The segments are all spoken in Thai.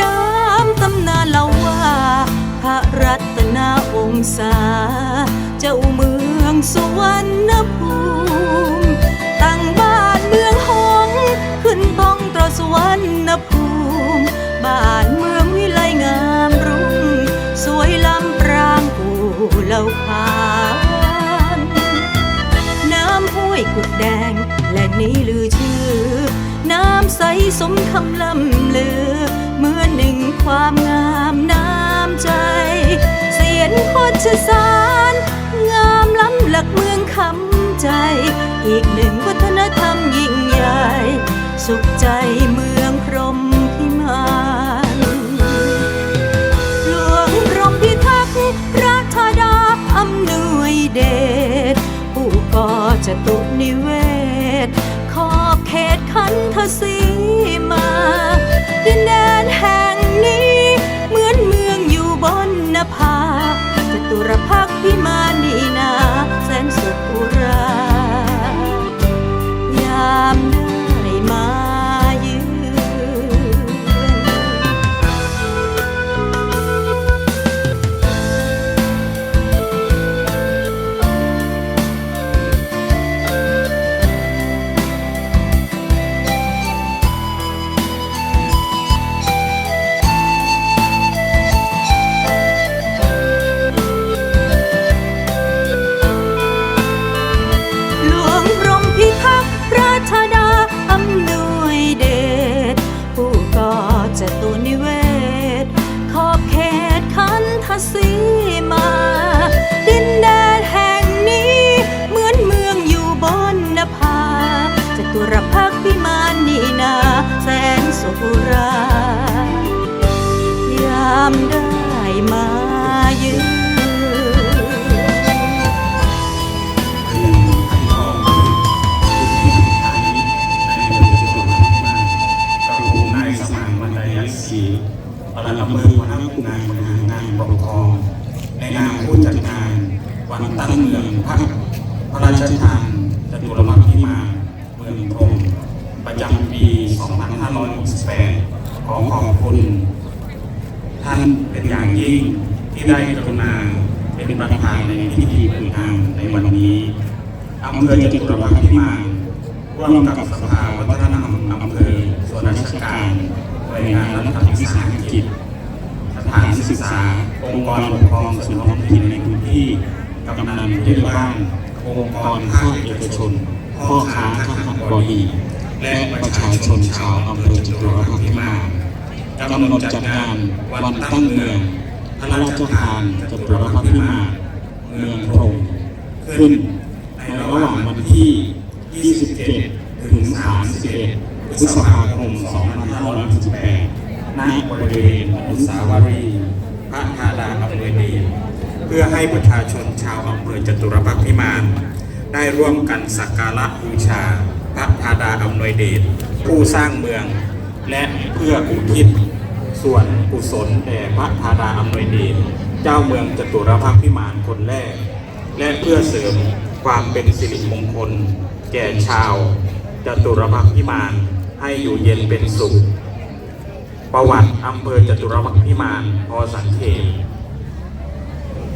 ดิมตำนานเล่าว่า พระรัตนาองศา เจ้าเมืองสุวรรณภูมิตั้งบ้านเมืองหงขึ้นบ้องตรสุวรรณภูมิบ้านเมืองวิไลงามรุ่ง สวยลำปรางกูเล่าขานน้ำห้วยกุดแดงแล่งนี้ลือชื่อ น้ำใสสมคำล่ำลือ หนึ่งความงามน้ำใจ เสียนโคชสาร งามล้ำหลักเมืองคำใจ อีกหนึ่งวัฒนธรรมยิ่งใหญ่ สุขใจเมืองพรหมพิมานหลวงพรมพิทักษ์พระธาดาอำนวยเดชผู้ก่อจตุนิเวศ คันทศีมาดินแดนแห่งนี้ เหมือนเมืองอยู่บนนภาจตุรพักพิมานีนา แสนสุดอุรา ยามเด้ ชทานจตุรพักษ์พิมาเมืองพรมประจำปี 2568 ขอขอบคุณ ท่านเป็นอย่างยิ่งที่ได้กรุณาเป็นประธานในพิธีเปิดงานในวันนี้อำเภอจตุรพักษ์พิมานร่วมกับสภาวัฒนธรรมอำเภอส่วนราชการหน่วยงานรัฐวิสาหกิจสถานศึกษา องค์กรปกครองส่วนท้องถิ่นในพื้นที่กำนันผู้ใหญ่บ้าน องค์กรภาคเอกชนพ่อค้าทหารบดีและประชาชนชาวอำเภอจตุรพักษ์พิมานกำหนดจัดงานวันตั้งเมือง พระราชทานจตุรพักษ์พิมานเมืองพรมขึ้นในระหว่างวันที่ 27 ถึง 31 พฤษภาคม 2568ณบริเวณอนุสาวรีย์พระธาดาอำนวยเดช เพื่อให้ประชาชนชาวอำเภอจตุรพักษ์พิมาน ได้ร่วมกันสักการะบูชา พระธาดาอำนวยเดชผู้สร้างเมือง และเพื่ออุทิศส่วนกุศลแด่พระธาดาอำนวยเดชเจ้าเมืองจตุรพักษ์พิมานคนแรก และเพื่อเสริมความเป็นสิริมงคล แก่ชาวจตุรพักษ์พิมานให้อยู่เย็นเป็นสุข ประวัติอำเภอจตุรพักษ์พิมานพอสังเขต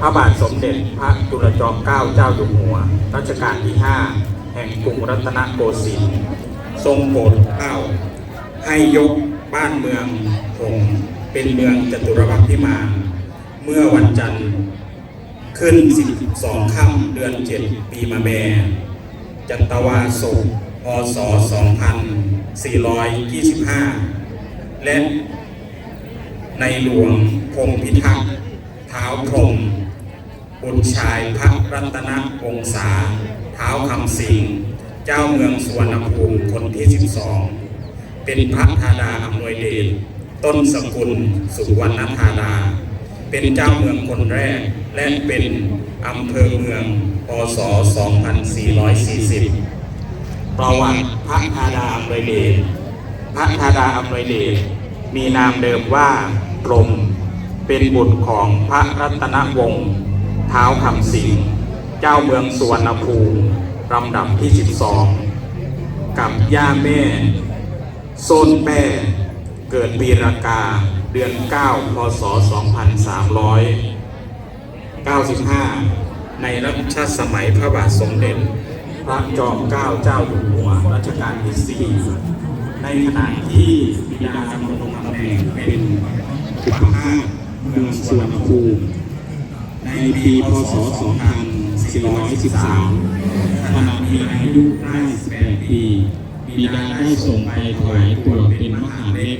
พระบาทสมเด็จพระจุลจอมเกล้าเจ้าอยู่หัว รัชกาลที่ 5 แห่งกรุงรัตนโกสินทร์ทรงโปรดเกล้าให้ยกบ้านเมืองผงเป็นเมืองจตุรพักษ์พิมานเมื่อวันจันทร์ขึ้น 12 ค่ำเดือน 7 ปีมะแม่จันตวาศกพศ 2425 และในหลวงพงพิทักษ์เท้าพรม บุตรชายพระรัตนวงศา เท้าคำสิงเจ้าเมืองสุวรรณภูมิคนที่ 12 เป็นพระธาดาอำนวยเดชต้นสกุลสุวรรณธาดา เป็นเจ้าเมืองคนแรก และเป็นอำเภอเมืองพศ 2440 ประวัติพระธาดาอำนวยเดชพระธาดาอำนวยเดชมีนามเดิมว่าพรมเป็นบุตรของพระรัตนวงศ์ ท้าวคำสิงห์เจ้าเมืองสุวรรณภูมิลำดับที่ 12 กับย่าแม่โซนแป้เกิดปีรากาเดือน 9 พศ 2395 ในรัชสมัยพระบาทสมเด็จ พระจอมเกล้าเจ้าอยู่หัวรัชกาลที่ 4 ในขณะที่บิดาดำรงตำแหน่งเป็นผู้าเมืองสวนภูมิ ในปีพศ 2413ขณะมีอายุได้18ปี บิดาได้ส่งไปถวายตัวเป็นมหาเล็ก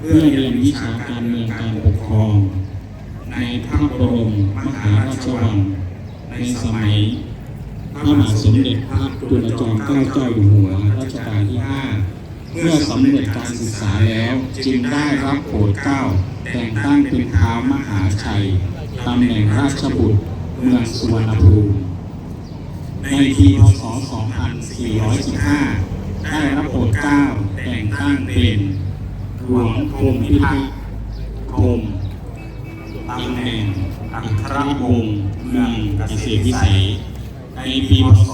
เพื่อเรียนวิชาการเมืองการปกครอง ในพระบรมมหาราชวัง ในสมัยพระบาสมเด็จพระจุลจอมเกล้าเจ้าอยู่หัวรัชกาลที่ 5 เมื่อสำเร็จการศึกษาแล้วจึงได้รับโปรดเกล้าแต่งตั้งเป็นท้าวมหาชัย ตำแหน่งราชบุตรเมืองสุวรรณภูมิ ในปีพศ 2415 ได้รับโปรดเกล้าแต่งตั้งเป็นหลวงพรมพิทักษ์พรมตำแหน่งอัครวงศ์เมืองเกษตรวิสัย ในปีพศ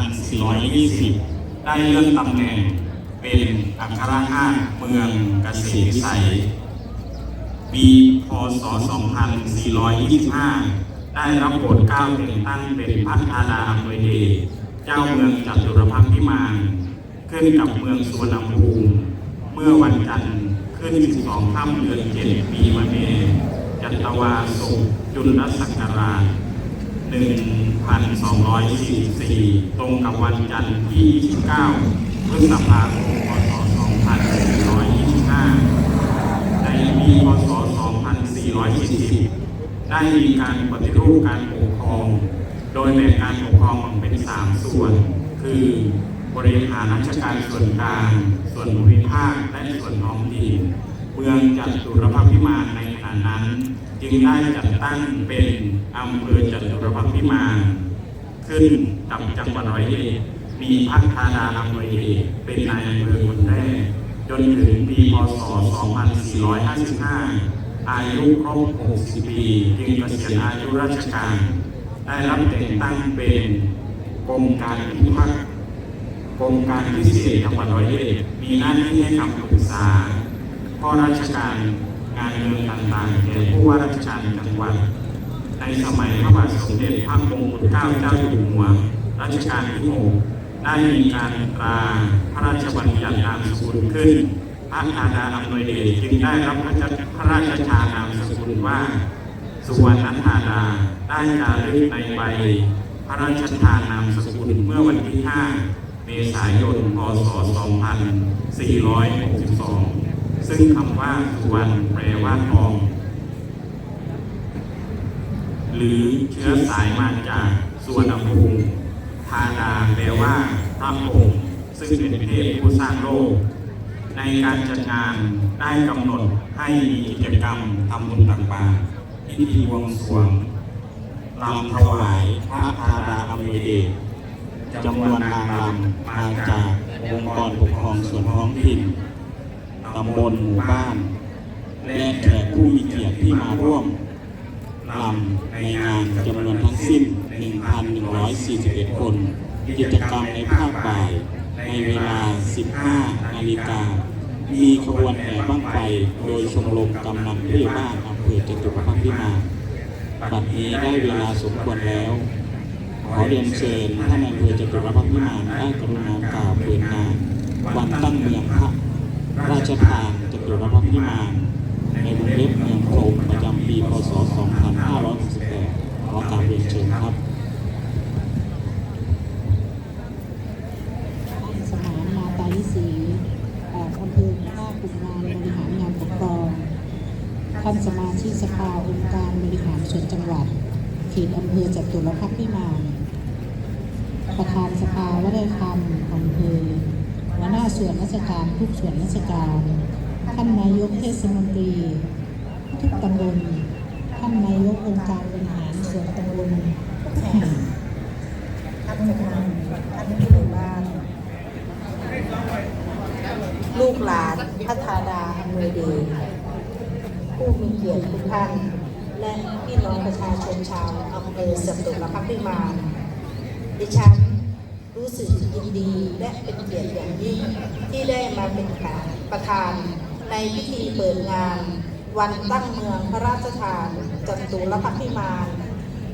2420 ได้เลื่อนตำแหน่งเป็นอัครห้าเมืองเกษตรวิสัย ปีพศ 2425 ได้รับโปรดเกล้าแต่งตั้งเป็นพระธาดาอำนวยเดชเจ้าเมืองจัตุรพักษ์พิมานขึ้นกับเมืองสุวรรณภูมิเมื่อวันจันทร์ขึ้น 12ค่ำเดือน7ปีมะเมจัตวาสุจุลศักราช1244 ตรงกับวันจันทร์ที่ 29พฤษภาคมพศ 2425 ในปีพศ 2440 ได้มีการปฏิรูปการปกครอง โดยแบ่งการปกครองออกเป็น 3 ส่วน คือบริหารราชการส่วนกลางส่วนภูมิภาคและส่วนท้องถิ่นเมืองจัตุรพักษ์พิมานในขณะนั้น จึงได้จัดตั้งเป็นอำเภอจัตุรพักษ์พิมานขึ้นกับจังหวัดร้อยเอ็ดมีพัฒนาอำนวยเดชเป็นนายอำเภอคนแรกจนถึงปีพศ 2455 อายุครบ 60 ปีจึงเกษียณอายุราชการ ได้รับแต่งตั้งเป็นกรมการพิพัฒน์กรมการพิเศษจังหวัดร้อยเอ็ดมีหน้าที่ให้คำปรึกษาข้อราชการงานเมืองต่างๆแก่ผู้ว่าราชการจังหวัด ในสมัยพระบาทสมเด็จพระมงกุฎเกล้าเจ้าอยู่หัวรัชกาลที่6ได้มีการตราพระราชบัญญัตินามสกุลขึ้น พระธาดาอำนวยเดชจึงได้รับพระราชชทานนามสกุลว่า สุวรรณธาดาได้จารึกในใบพระราชทานนามสกุลเมื่อวันที่ 5 เมษายน พศ 2462 ซึ่งคำว่าสุวรรณแปลว่าทอง หรือเชื้อสายมาจากสุวรรณภูมิธาดาแปลว่าพระองค์ซึ่งเป็นเทพผู้สร้างโลก ในการจัดงานได้กำหนดให้มีกิจกรรมทำบุญตักบาตรพิธีวงสรวงรำถวายพระธาดาอำนวยเดชจำนวนนางรำมาจากองค์กรปกครองส่วนท้องถิ่นตำบลหมู่บ้าน และแขกผู้มีเกียรติที่มาร่วมรำในงานจำนวนทั้งสิ้น 1,141 คน กิจกรรมในภาคบ่ายในเวลา 15 นาฬิกา มีขบวนแห่บ้างไฟโดยชมรมกำนันผู้ใหญ่บ้านอำเภอจตุรพักษ์พิมานบัดนี้ได้เวลาสมควรแล้ว ขอเรียนเชิญท่านนายอำเภอจตุรพักษ์พิมานได้กรุณากล่าวเปิดงาน วันตั้งเมืองพระราชทานจตุรพักษ์พิมานในวงเล็บเมืองโคมประจำปีพศ 2568ขอกราบเรียนเชิญครับ สมานนาตาลิสีเอ่ออำเภอท่าขุนงานบริหารงานปกครอง ท่านสมาชิกสภาองค์การบริหารส่วนจังหวัดเขตอำเภอจตุรพักษ์พิมานประธานสภาวัฒนธรรมอำเภอหัวหน้าส่วนราชการทุกส่วนราชการ ท่านนายกเทศมนตรี ทุกตำบล ท่านนายกองค์การบริหารส่วนตำบลท่านประธานท่านผู้ใหญ่บ้าน ลูกหลานพัฒดาอำนวยเดช ผู้มีเกียรติทุกท่าน และพี่น้องประชาชนชาวอำเภอสตึกละพักพิมานดิฉันรู้สึกยินดีและเป็นเกียรติอย่างยิ่งที่ได้มาเป็นประธานในพิธีเปิดงาน วันตั้งเมืองพระราชทานจตุรพักพิมาน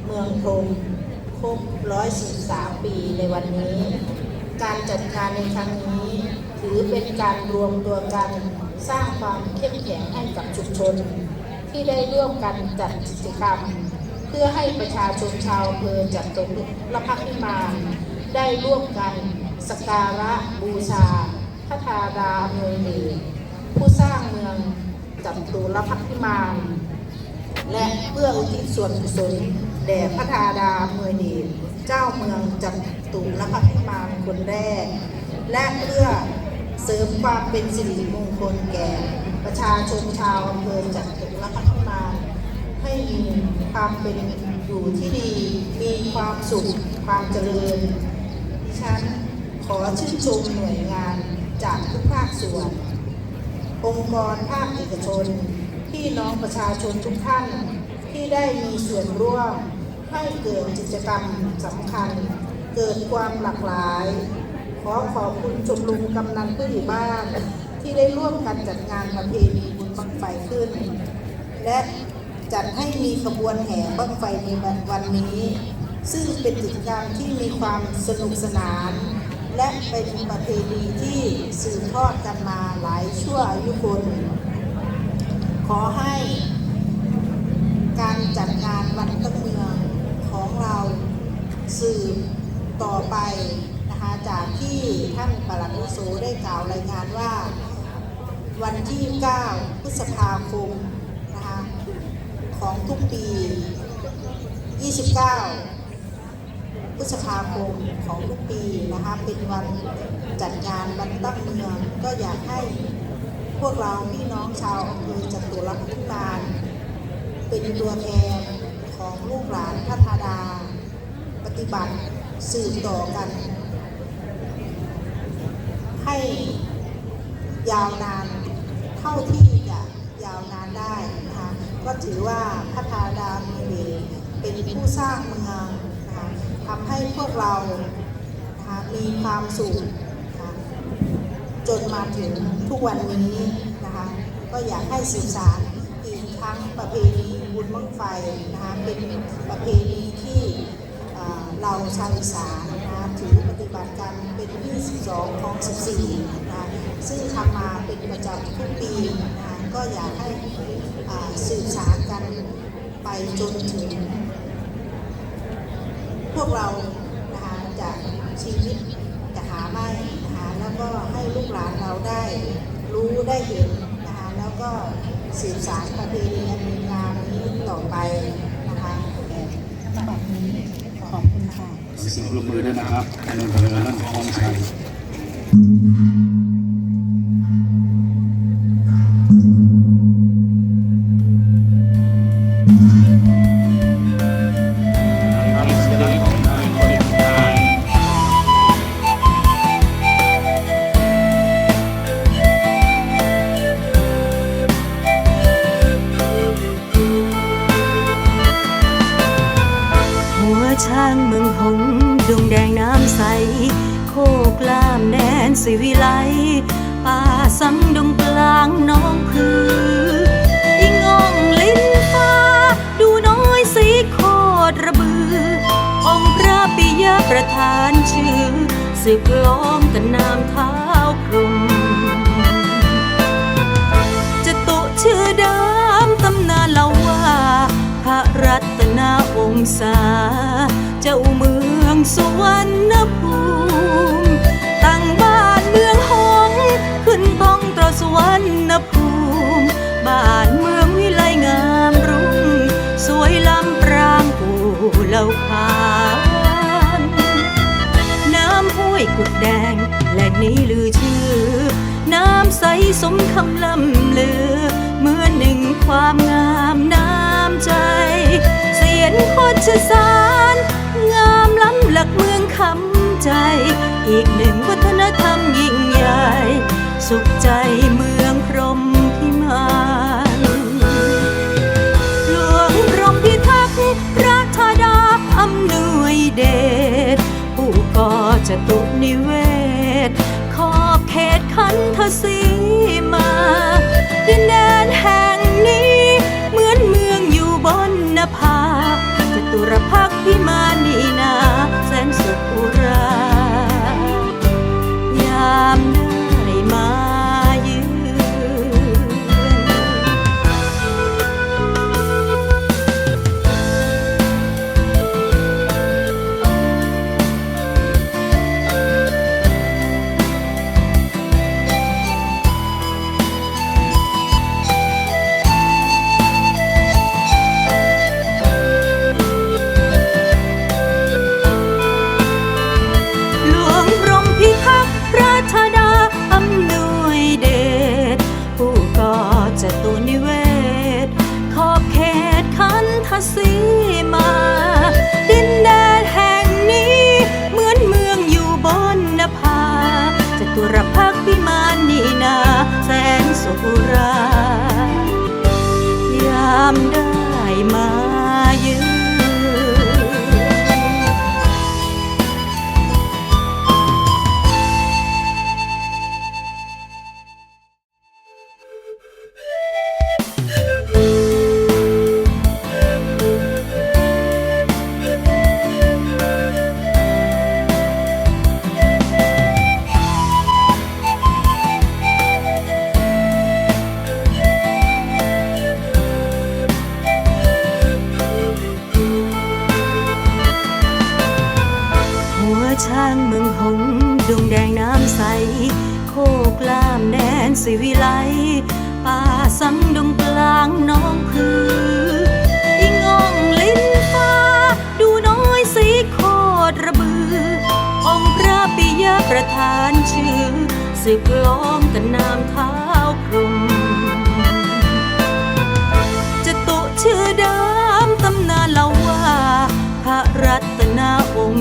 เมืองพรมครบ143 ปีในวันนี้ การจัดงานในครั้งนี้ ถือเป็นการรวมตัวกันสร้างความเข้มแข็งให้กับชุมชน ที่ได้ร่วมกันจัดกิจกรรม เพื่อให้ประชาชนชาวอำเภอจัดตุรพักษ์พิมานได้ร่วมกันสักการะบูชา พระธาราเมืองเดชผู้สร้างเมืองจัตุรพักษ์พิมานและเพื่ออุทิศส่วนกุศลแด่พระธาดาเมืองเดชเจ้าเมืองจัตุ รพักษ์พิมานคนแรก และเพื่อเสริมความเป็นสิริมงคลแก่ ประชาชนชาวอำเภอจัตุรพัฒมานให้มีความเป็นอยู่ที่ดี มีความสุข ความเจริญดิฉันขอชื่นชมหน่วยงานจากทุกภาคส่วน องค์กรภาคเอกชน พี่น้องประชาชนทุกท่านที่ได้มีส่วนร่วมให้เกิดกิจกรรมสำคัญ เกิดความหลากหลาย ขอขอบคุณชมรมกำนันผู้ใหญ่บ้าน ที่ได้ร่วมกันจัดงานประเพณีบุญบังไฟขึ้น และจัดให้มีขบวนแห่บั้งไฟในวันนี้ ซึ่งเป็นกิจกรรมที่มีความสนุกสนาน และเป็นประเพณีที่สืบทอดกันมาหลายชั่วอายุคนขอให้การจัดงานวันตั้งเมืองของเราสืบ ต่อไปนะคะจากที่ท่านปลัดอุโสได้กล่าวรายงานว่า วันที่ 9 พฤษภาคมนะคะของทุกปี 29 พฤษภาคมของทุกปีนะคะเป็นวันจัดงานวันตั้งเมืองก็อยากให้พวกเราพี่น้องชาวอำเภอจตุรพักษ์พิมานเป็นตัวแทนของลูกหลานพัฒดา ปฏิบัติ สืบต่อกัน ให้ยาวนานเท่าที่จะยาวนานได้นะคะก็ถือว่าพัฒดามีเดชเป็นผู้สร้างเมืองนะคะทำให้พวกเรานะคะมีความสุขนะคะจนมาถึงทุกวันนี้นะคะก็อยากให้สื่อสารอีกทั้งประเพณีบุญบั้งไฟนะคะเป็นประเพณี เราชาวอีสานนะคะถือปฏิบัติกันเป็นที่12ของ 14 นะคะซึ่งทำมาเป็นประจำทุกปีนะคะก็อยากให้สื่อสารกันไปจนถึง พวกเรานะคะจะชีวิตจะหาไม่นะคะแล้วก็ให้ลูกหลานเราได้รู้ได้เห็นนะคะแล้วก็สืบสานประเพณีอันงามนี้ต่อไปนะคะบัดนี้ขอบคุณค่ะ เสียงปรบมือด้วยนะครับในอำเภอนั่นคลองชัย สิวิไลป่าสังดงกลางน้องพืออิงองลิ้นฟ้า ดูน้อยสีโคตรระบือ องพระปิยประธานชื่อสืบล้อมกันนามเท้าพรมจะตุชื่อดิมตำนานเล่าว่า พระรัตนาองศา เจ้าเมืองสวรรณ บ้านเมืองวิไลงามรุ่ง สวยลำปรางกูเหล่าขานน้ำห้วยกุดแดงแหล่งนี้ลือชื่อ น้ำใสสมคำล่ำลือเหมือนหนึ่งความงามน้ำใจ เสียนโคชสารงามล้ำหลักเมืองคำใจ อีกหนึ่งวัฒนธรรมยิ่งใหญ่ สุขใจเมือง อำนวยเดชผู้ก่อจตุนิเวศขอบเขตขันธสีมาดินแดน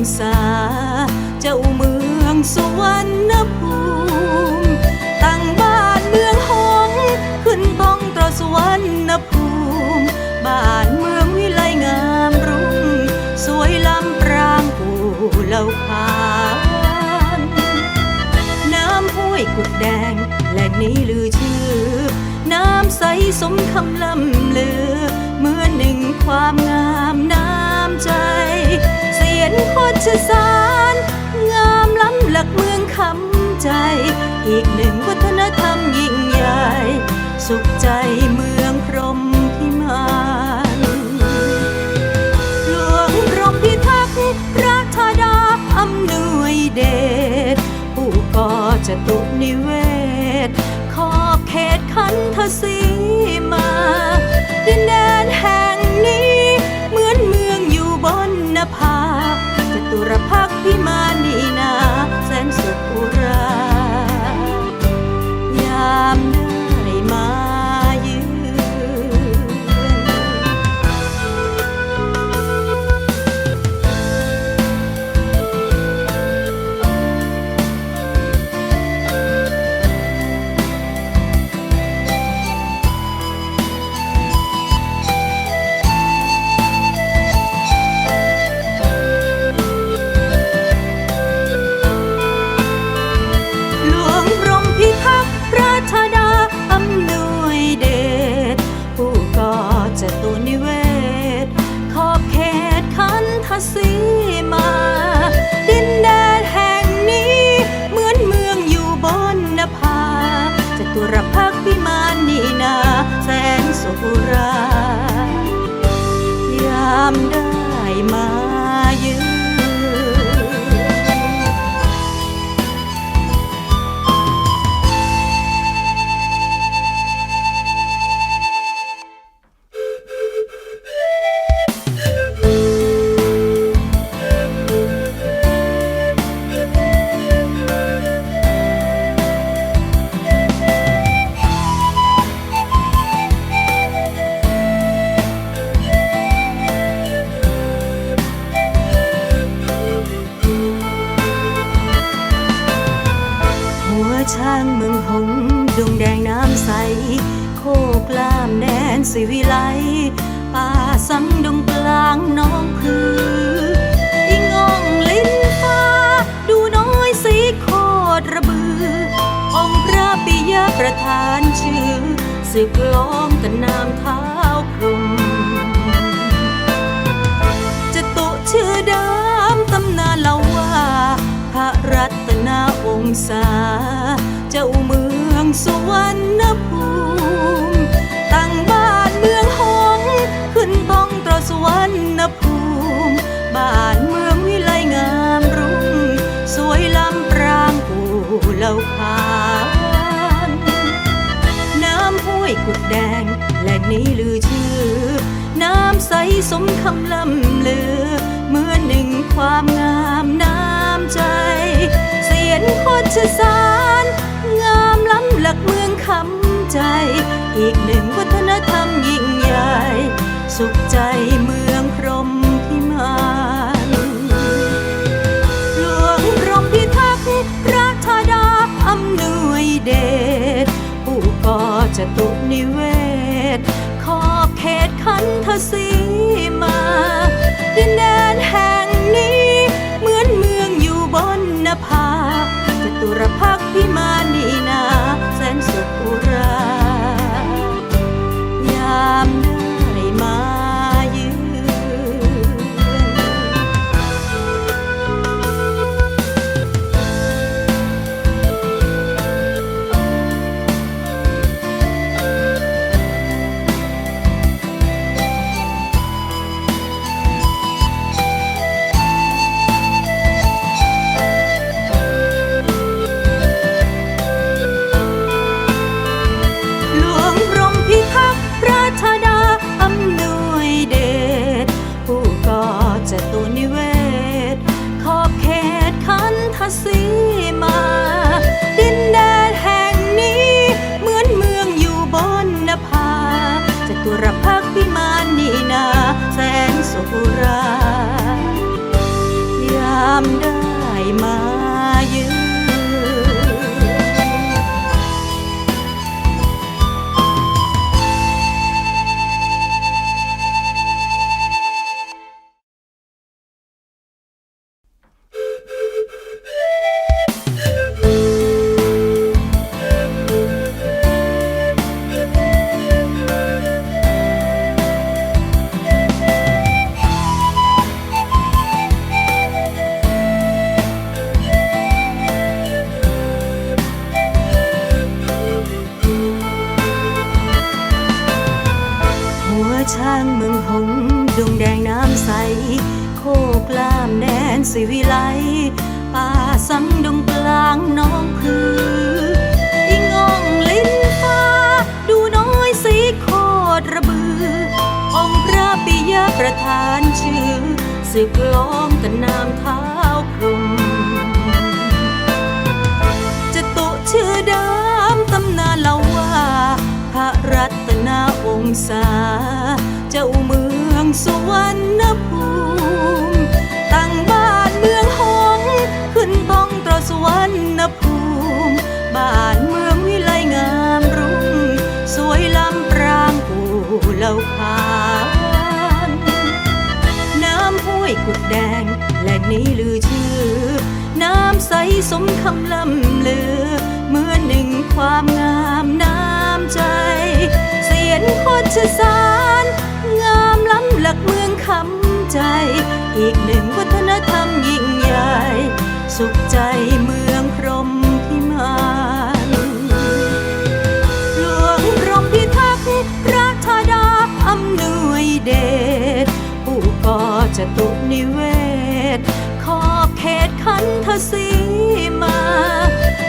องศาเจ้าเมืองสุวรรณภูมิตั้งบ้านเมืองหงขึ้นบ้องตรสวรรณภูมิบ้านเมืองวิไลงามรุ่ง สวยลำปรางปูเหล่าขานน้ำห้วยกุดแดงแหล่งนี้ลือชื่อ น้ำใสสมคำล่ำลือ ชสาร งามล้ำหลักเมืองคำใจ อีกหนึ่งวัฒนธรรมยิ่งใหญ่ สุขใจเมืองพรมพิมานหลวงพรมพิทักษ์พระธาดาอำนวยเดชผู้ก่อจตุนิเวศ ขอบเขตขันธสีมา ดินแดนแห่ง รพัก así. จ้าเมืองสุวรรณภูมิตั้งบ้านเมืองหงส์ขึ้นต้องตรสวรรณภูมิบ้านเมืองวิไลงามรุ่งสวยลำปรางกูเล่าขานน้ำห้วยกุดแดงแหล่งนี้ลือชื่อ น้ำใสสมคำล่ำลือเหมือนหนึ่งความงามน้ำใจ เสียนโคชสารงามล้ำ หลักเมืองคำใจ อีกหนึ่งวัฒนธรรมยิ่งใหญ่ สุขใจเมืองพรหมพิมานหลวงพรหมพิทักษ์พระธาดาอำนวยเดชผู้ก่อจตุนิเวศขอบเขตคันทศีมาดินแดน ทศีมา ดินแดนแห่งนี้ เหมือนเมืองอยู่บนนภาจตุรพักษ์พิมานนีนาแสนสุรา ยามได้มา ช้างเมืองหงดงแดงน้ำใส โคกลามแดนสิวิไล ป่าสังดงกลางน้องพืออีงองลิ้นฟ้า ดูน้อยสีโคตรระบือ องค์พระปิยประธานชื่อสึกล้อมกันนามเท้าพรมจะตุชื่อด วงศาเจ้าเมืองสุวรรณภูมิตั้งบ้านเมืองหงขึ้นต้องตรสวรรณภูมิบ้านเมืองวิไลงามรุ่ง สวยลำปรางกูเล่าขานน้ำห้วยกุดแดงแหล่งนี้ลือชื่อ น้ำใสสมคำล่ำลือเหมือนหนึ่งความงาม เสียนชสารงามล้ำหลักเมืองคำใจ อีกหนึ่งวัฒนธรรมยิ่งใหญ่ สุขใจเมืองพรมพิมานหลวงพรมพิทักษ์พระธาดาอำนวยเดชผู้ก่อจตุนิเวศ ขอบเขตคันทศีมา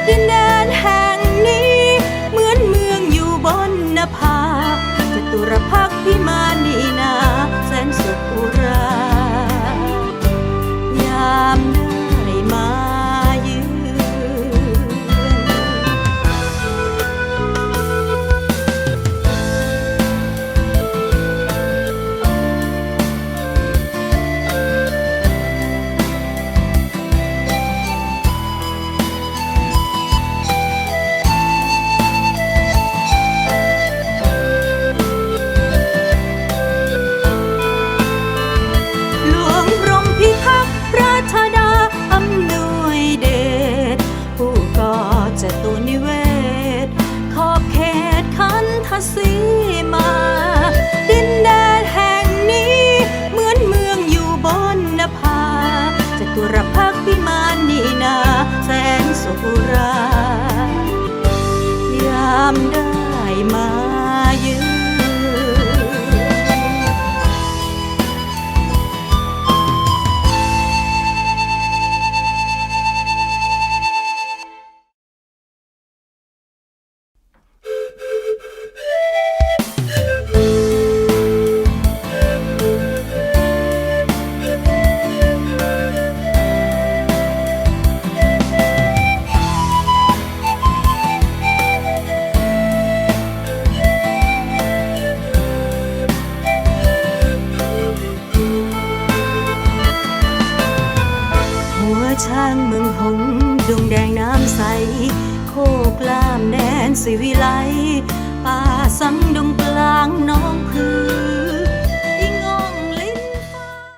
ดินแดนแห่ง จตุรพักษ์พิมานนีนา